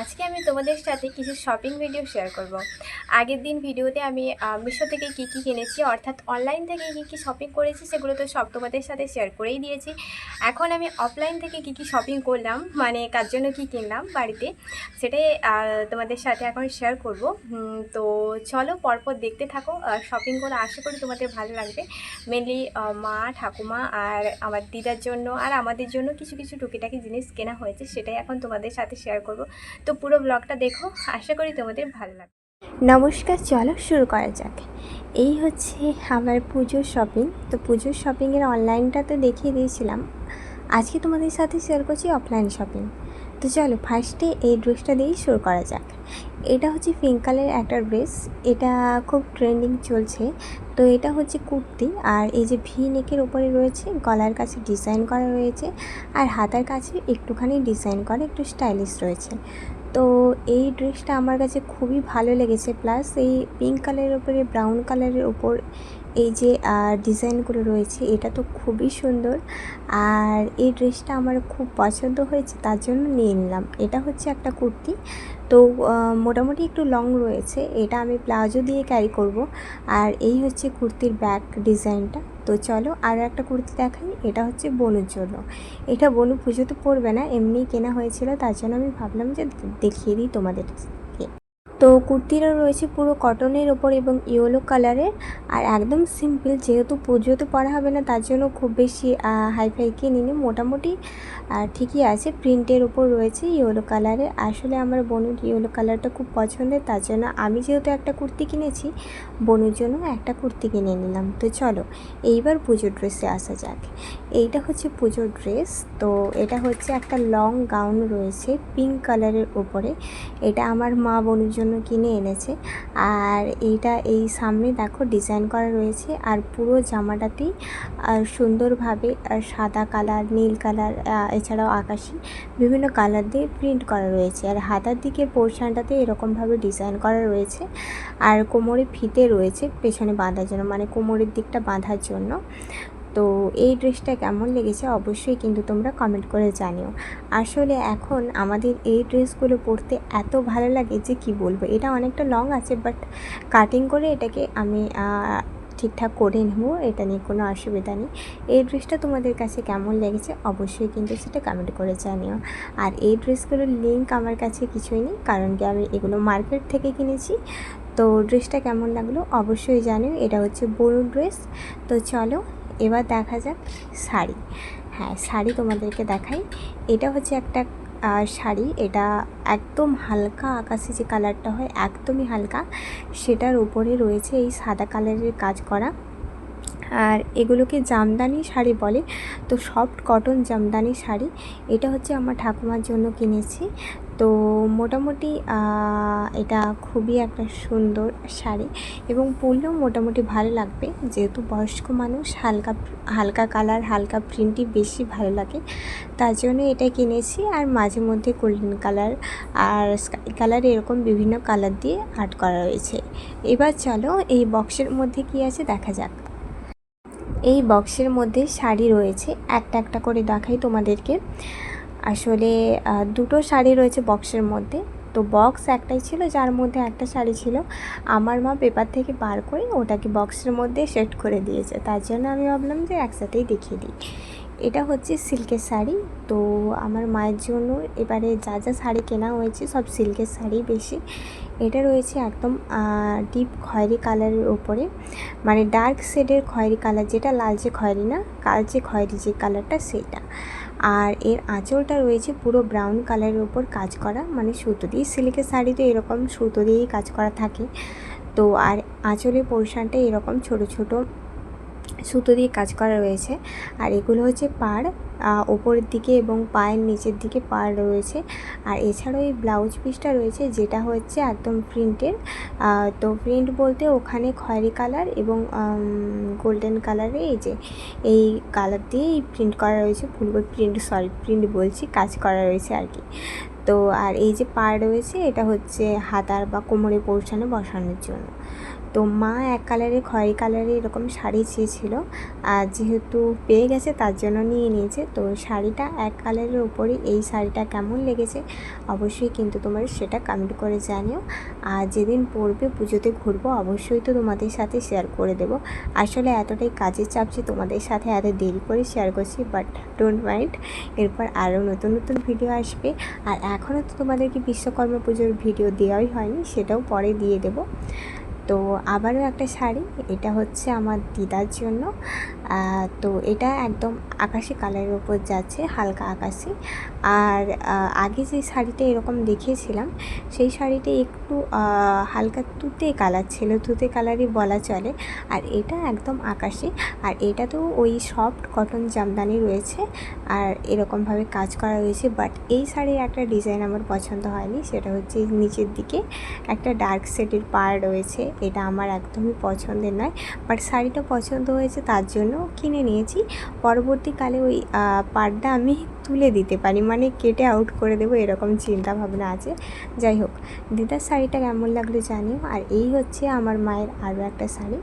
আজকে আমি তোমাদের সাথে কিছু শপিং ভিডিও শেয়ার করব। আগের দিন ভিডিওতে আমি মিশো থেকে কি কি কিনেছি, অর্থাৎ অনলাইন থেকে কি কি শপিং করেছি, সেগুলো তো সব তোমাদের সাথে শেয়ার করেই দিয়েছি। এখন আমি অফলাইন থেকে কি কি শপিং করলাম মানে কার জন্য কি কিনলাম বাড়িতে, সেটাই তোমাদের সাথে এখন শেয়ার করব। তো চলো পরপর দেখতে থাকো শপিং করে, আশা করি তোমাদের ভালো লাগবে। মেনলি মা, ঠাকুমা আর আমার দিদার জন্য আর আমাদের জন্য কিছু কিছু টুকিটাকি জিনিস কেনা হয়েছে, সেটাই এখন তোমাদের সাথে শেয়ার করব। তো পুরো ব্লগটা দেখো, আশা করি তোমাদের ভালো লাগবে। নমস্কার, চলো শুরু করা যাক। এই হচ্ছে আমার পুজোর শপিং তো পুজোর শপিংয়ের অনলাইনটা তো দেখিয়ে দিয়েছিলাম। আজকে তোমাদের সাথে শেয়ার করছি অফলাইন শপিং তো চলো ফার্স্টে এই ড্রেসটা দিয়েই শুরু করা যাক। এটা হচ্ছে পিঙ্ক কালারের একটা ড্রেস এটা খুব ট্রেন্ডিং চলছে। তো এটা হচ্ছে কুর্তি। আর এই যে ভি নেকের ওপরে রয়েছে, গলার কাছে ডিজাইন করা রয়েছে। আর হাতার কাছে একটুখানি ডিজাইন করা একটু স্টাইলিশ রয়েছে। তো এই ড্রেসটা আমার কাছে খুবই ভালো লেগেছে। প্লাস এই পিঙ্ক কালারের উপরে ব্রাউন কালারের উপর এই যে ডিজাইনগুলো রয়েছে, এটা তো খুবই সুন্দর। আর এই ড্রেসটা আমার খুব পছন্দ হয়েছে, তার জন্য নিয়ে নিলাম। এটা হচ্ছে একটা কুর্তি। তো মোটামুটি একটু লং রয়েছে, এটা আমি প্লাজো দিয়ে ক্যারি করব। আর এই হচ্ছে কুর্তির ব্যাক ডিজাইনটা তো চলো আরও একটা কুর্তি দেখাই, এটা হচ্ছে বনুর জন্য। এটা বনু পুজোতে পড়বে না, এমনি কেনা হয়েছিল, তার জন্য আমি ভাবলাম যে দেখিয়ে দিই তোমাদেরকে তো কুর্তিটা রয়েছে পুরো কটনের ওপর এবং ইয়েলো কালারের। আর একদম সিম্পল, যেহেতু পুজোতে পরা হবে না, তার জন্য খুব বেশি হাইফাই কিনিনি মোটামুটি ঠিকই আছে, প্রিন্টের ওপর রয়েছে ইয়েলো কালারের আসলে আমার বোনের ইয়েলো কালারটা খুব পছন্দের, তার জন্য আমি যেহেতু একটা কুর্তি কিনেছি, বোনের জন্য একটা কুর্তি কিনে নিলাম। তো চলো, এইবার পুজোর ড্রেসে আসা যাক। এইটা হচ্ছে পুজোর ড্রেস। তো এটা হচ্ছে একটা লং গাউন রয়েছে, পিঙ্ক কালারের ওপরে। এটা আমার মা বোনের জন্য কিনে এনেছে। আর এইটা, এই সামনে দেখো ডিজাইন করা রয়েছে। আর পুরো জামাটাতেই সুন্দরভাবে সাদা কালার, নীল কালার এছাড়াও আকাশি বিভিন্ন কালার দিয়ে প্রিন্ট করা রয়েছে। আর হাতার দিকে পোর্শনটাতে এরকমভাবে ডিজাইন করা রয়েছে। আর কোমরে ফিতে রয়েছে পেছনে বাঁধার জন্য মানে কোমরের দিকটা বাঁধার জন্য। তো এই ড্রেসটা কেমন লেগেছে অবশ্যই কিন্তু তোমরা কমেন্ট করে জানিও। আসলে এখন আমাদের এই ড্রেসগুলো পরতে এত ভালো লাগে যে কি বলব? এটা অনেকটা লং আছে বাট কাটিং করে এটাকে আমি ঠিকঠাক করে নেব, এটা নিয়ে কোনো অসুবিধা নেই। এই ড্রেসটা তোমাদের কাছে কেমন লেগেছে অবশ্যই কিন্তু সেটা কমেন্ট করে জানিও। আর এই ড্রেসগুলোর লিঙ্ক আমার কাছে কিছুই নেই, কারণ কি আমি এগুলো মার্কেট থেকে কিনেছি। তো ড্রেসটা কেমন লাগল অবশ্যই জানিও। এটা হচ্ছে বড় ড্রেস। তো চলো এবার দেখা যাক শাড়ি। হ্যাঁ শাড়ি তোমাদেরকে দেখাই। এটা হচ্ছে একটা শাড়ি। এটা একদম হালকা আকাশি যে কালারটা হয়, একদমই হালকা। সেটার উপরে রয়েছে এই সাদা কালারের কাজ করা। আর এগুলোকে জামদানি শাড়ি বলে। তো সফট কটন জামদানি শাড়ি, এটা হচ্ছে আমার ঠাকুমার জন্য কিনেছি। তো মোটামুটি এটা খুবই একটা সুন্দর শাড়ি এবং পরলেও মোটামুটি ভালো লাগবে। যেহেতু বয়স্ক মানুষ, হালকা হালকা কালার হালকা প্রিন্টই বেশি ভালো লাগে। তার জন্য এটা কিনেছি আর মাঝে মধ্যে গোল্ডেন কালার আর স্কাই কালার এরকম বিভিন্ন কালার দিয়ে আর্ট করা রয়েছে এবার চলো, এই বক্সের মধ্যে কি আছে দেখা যাক। এই বক্সের মধ্যে শাড়ি রয়েছে। একটা একটা করে দেখাই তোমাদেরকে। আসলে দুটো শাড়ি রয়েছে বক্সের মধ্যে। তো বক্স একটাই ছিল, যার মধ্যে একটা শাড়ি ছিল। আমার মা পেপার থেকে বার করে ওটাকে বক্সের মধ্যে সেট করে দিয়েছে। তার জন্য আমি ভাবলাম যে একসাথেই দেখিয়ে দিই। এটা হচ্ছে সিল্কের শাড়ি। তো আমার মায়ের জন্য এবারে যা যা শাড়ি কেনা হয়েছে সব সিল্কের শাড়ি বেশি। এটা রয়েছে একদম ডিপ খয়েরি কালারের ওপরে। মানে ডার্ক শেডের খয়েরি কালার যেটা লালচে খয়েরি না কালচে খয়েরি যে কালারটা সেটা। আর এর আঁচলটা রয়েছে পুরো ব্রাউন কালারের ওপর কাজ করা মানে সুতো দিয়ে। সিল্কের শাড়ি তো এরকম সুতো দিয়েই কাজ করা থাকে। তো আর আঁচলের পোর্শনটা এরকম ছোট ছোট সুতো দিয়ে কাজ করা রয়েছে। আর এগুলো হচ্ছে পাড় ওপরের দিকে এবং পায়ের নিচের দিকে পাড় রয়েছে। আর এছাড়াও এই ব্লাউজ পিসটা রয়েছে যেটা হচ্ছে একদম প্রিন্টের তো প্রিন্ট বলতে ওখানে খয়েরি কালার এবং গোল্ডেন কালারে এই যে, এই কালার দিয়ে এই প্রিন্ট করা রয়েছে ফুলকো প্রিন্ট, সরি, প্রিন্ট বলছি, কাজ করা রয়েছে আর কি। তো আর এই যে পাড় রয়েছে, এটা হচ্ছে হাতার বা কোমরে পৌঁছানো, বসানোর জন্য। তো মা এক কালারে খয়েরি কালারে এরকম শাড়ি চেয়েছিল। আর যেহেতু পেয়ে গেছে তার জন্য নিয়ে নিয়েছে। তো শাড়িটা এক কালারের উপরে এই শাড়িটা কেমন লেগেছে অবশ্যই কিন্তু তোমার সেটা কমেন্ট করে জানিও। আর যেদিন পরবে পুজোতে ঘুরবো অবশ্যই তো তোমাদের সাথে শেয়ার করে দেবো। আসলে এতটাই কাজের চাপ যে তোমাদের সাথে এত দেরি করে শেয়ার করছি বাট ডোন্ট মাইন্ড এরপর আরও নতুন নতুন ভিডিও আসবে। আর এখনও তো তোমাদেরকে বিশ্বকর্মা পুজোর ভিডিও দেওয়াই হয়নি, সেটাও পরে দিয়ে দেবো। তো আবারও একটা শাড়ি এটা হচ্ছে আমার দিদার জন্য। তো এটা একদম আকাশি কালারের ওপর যাচ্ছে, হালকা আকাশি। আর আগে যে শাড়িটা এরকম দেখিয়েছিলাম, সেই শাড়িটা একটু হালকা তুতে কালার ছিল, তুতে কালারই বলা চলে। আর এটা একদম আকাশি। আর এটা তো ওই সফট কটন জামদানি রয়েছে, আর এরকমভাবে কাজ করা রয়েছে। বাট এই শাড়ির একটা ডিজাইন আমার পছন্দ হয়নি, সেটা হচ্ছে নিচের দিকে একটা ডার্ক শেডের পাড় রয়েছে। এটা আমার একদমই পছন্দের নয়। বাট শাড়িটা পছন্দ হয়েছে তার জন্য কিনে নিয়েছি। পরবর্তীকালে ওই পাটটা আমি তুলে দিতে পারি। মানে কেটে আউট করে দেবো, এরকম চিন্তা ভাবনা আছে। যাই হোক, দিদার শাড়িটা কেমন লাগল জানিও। আর এই হচ্ছে আমার মায়ের আরও একটা শাড়ি,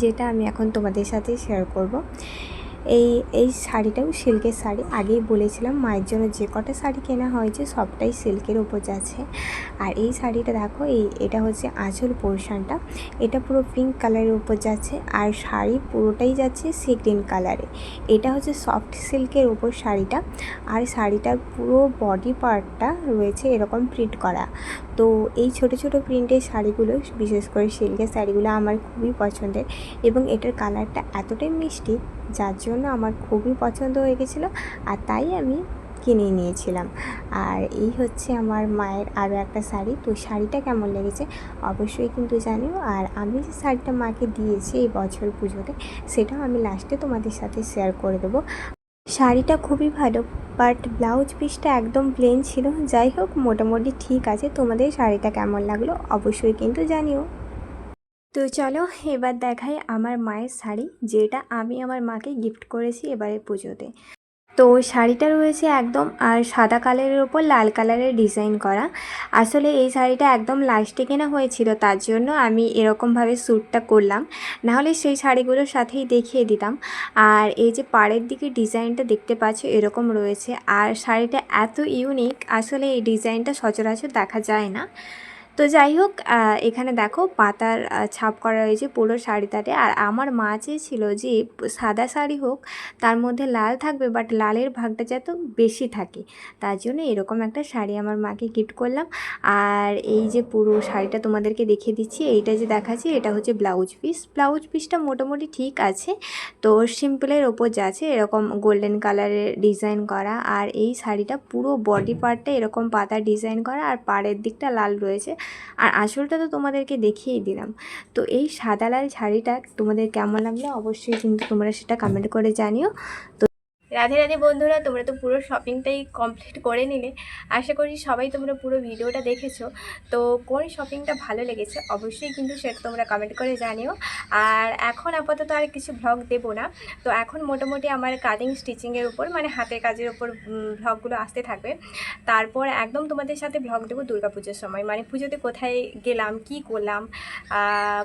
যেটা আমি এখন তোমাদের সাথে শেয়ার করব। এই এই শাড়িটাও সিল্কের শাড়ি। আগেই বলেছিলাম, মায়ের জন্য যে কটা শাড়ি কেনা হয়েছে সবটাই সিল্কের ওপর যাচ্ছে। আর এই শাড়িটা দেখো, এই, এটা হচ্ছে আঁচল পোর্শনটা। এটা পুরো পিঙ্ক কালারের উপর যাচ্ছে আর শাড়ি পুরোটাই যাচ্ছে সি গ্রিন কালারে। এটা হচ্ছে সফট সিল্কের উপর শাড়িটা আর শাড়িটার পুরো বডি পার্টটা রয়েছে এরকম প্রিন্ট করা। তো এই ছোট ছোট প্রিন্টের শাড়িগুলো, বিশেষ করে সিল্কের শাড়িগুলো আমার খুবই পছন্দের এবং এটার কালারটা এতটাই মিষ্টি যার জন্য আমার খুবই পছন্দ হয়ে গেছিল আর তাই আমি কিনে নিয়েছিলাম। আর এই হচ্ছে আমার মায়ের আরও একটা শাড়ি। তো শাড়িটা কেমন লেগেছে অবশ্যই কিন্তু জানিও। আর আমি যে শাড়িটা মাকে দিয়েছি এই বছর পুজোতে, সেটাও আমি লাস্টে তোমাদের সাথে শেয়ার করে দেবো। শাড়িটা খুবই ভালো বাট ব্লাউজ পিসটা একদম প্লেন ছিল। যাই হোক, মোটামুটি ঠিক আছে। তোমাদের শাড়িটা কেমন লাগল অবশ্যই কিন্তু জানিও। তো চলো এবার দেখাই আমার মায়ের শাড়ি, যেটা আমি আমার মাকে গিফট করেছি এবারে পুজোতে। তো শাড়িটা রয়েছে একদম, আর সাদা কালারের ওপর লাল কালারের ডিজাইন করা। আসলে এই শাড়িটা একদম লাস্টে কেনা হয়েছিল, তার জন্য আমি এরকমভাবে শ্যুটটা করলাম। নাহলে সেই শাড়িগুলোর সাথেই দেখিয়ে দিতাম। আর এই যে পাড়ের দিকে ডিজাইনটা দেখতে পাচ্ছ, এরকম রয়েছে। আর শাড়িটা এত ইউনিক আসলে এই ডিজাইনটা সচরাচর দেখা যায় না। তো যাই হোক এখানে দেখো পাতার ছাপ করা রয়েছে পুরো শাড়িটাতে। আর আমার মা চেয়েছিল যে সাদা শাড়ি হোক, তার মধ্যে লাল থাকবে বাট লালের ভাগটা যাতে বেশি থাকে। তার জন্য এরকম একটা শাড়ি আমার মাকে গিফট করলাম। আর এই যে পুরো শাড়িটা তোমাদেরকে দেখিয়ে দিচ্ছি, এইটা যে দেখাচ্ছি, এটা হচ্ছে ব্লাউজ পিস। ব্লাউজ পিসটা মোটামুটি ঠিক আছে, তো সিম্পলের ওপর যাচ্ছে এরকম গোল্ডেন কালারের ডিজাইন করা। আর এই শাড়িটা পুরো বডি পার্টটা এরকম পাতা ডিজাইন করা, আর পাড়ের দিকটা লাল রয়েছে। আর আসলটা তো তোমাদেরকে দেখিয়েই দিলাম। তো এই সাদা লাল শাড়িটা তোমাদের কেমন লাগল অবশ্যই কিন্তু তোমরা সেটা কমেন্ট করে জানিও। রাধে রাধে বন্ধুরা, তোমরা তো পুরো শপিংটাই কমপ্লিট করে নিলে। আশা করি সবাই তোমরা পুরো ভিডিওটা দেখেছ। তো কোন শপিংটা ভালো লেগেছে অবশ্যই কিন্তু সেটা তোমরা কমেন্ট করে জানিও। আর এখন আপাতত আর কিছু ভ্লগ দেবো না। তো এখন মোটামুটি আমার কাটিং স্টিচিংয়ের উপর মানে হাতের কাজের উপর ভ্লগগুলো আসতে থাকবে। তারপর একদম তোমাদের সাথে ভ্লগ দেবো দুর্গাপুজোর সময়। মানে পুজোতে কোথায় গেলাম, কি করলাম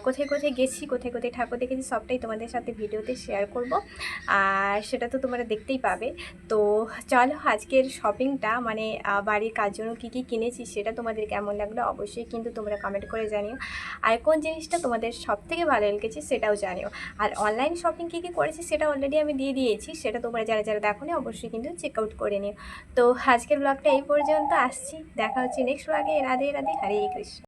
কোথায় কোথায় গেছি, কোথায় কোথায় ঠাকুর দেখেছি, সবটাই তোমাদের সাথে ভিডিওতে শেয়ার করব। আর সেটা তো তোমরা দেখতেই পাবে। তো চলো আজকের শপিংটা মানে বাড়ির কাজ জন্য কী কী কিনেছি সেটা তোমাদের কেমন লাগল অবশ্যই কিন্তু তোমরা কমেন্ট করে জানিও। আর কোন জিনিসটা তোমাদের সব থেকে ভালো লেগেছে সেটাও জানিও। আর অনলাইন শপিং কী কী করেছি সেটা অলরেডি আমি দিয়ে দিয়েছি, সেটা তোমরা যারা যারা দেখো অবশ্যই কিন্তু চেক আউট করে নিও। তো আজকের ব্লগটা এই পর্যন্ত, আসছি, দেখা হচ্ছে নেক্সট ব্লগে রাধে রাধে, হরে কৃষ্ণ।